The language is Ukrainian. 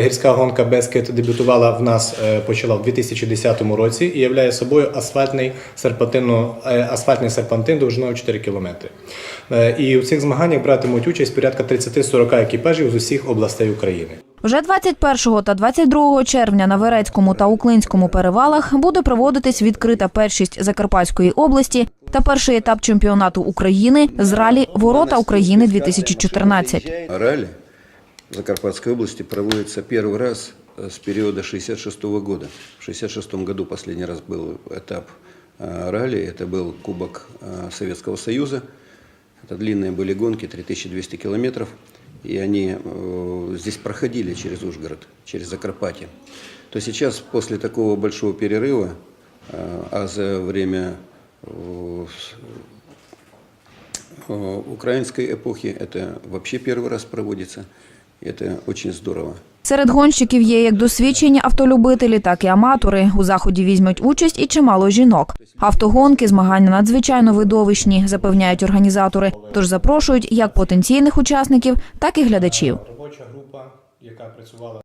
Гірська гонка Бескет дебютувала в нас, е, почала в 2010 році і являє собою асфальтний е, асфальтний серпантин довжиною 4 кілометри. Е, І у цих змаганнях братимуть участь порядка 30-40 екіпажів з усіх областей України. Вже 21 та 22 червня на Верецькому та Уклинському перевалах буде проводитись відкрита першість Закарпатської області та перший етап чемпіонату України з ралі Ворота України 2014 Ралли в Закарпатской области проводится первый раз э, с периода 66 года. В 66 году последний раз был этап э, ралли, это был Кубок э, Советского Союза. Это длинные были гонки, 3200 километров, и они здесь проходили через Ужгород, через Закарпатье. То сейчас, после такого большого перерыва, а за время украинской эпохи это вообще первый раз проводится. И это очень здорово. Серед гонщиків є як досвідчені автолюбителі, так і аматори. У заході візьмуть участь і чимало жінок. Автогонки змагання надзвичайно видовищні, запевняють організатори. Тож запрошують як потенційних учасників, так і глядачів. Робоча група, яка працювала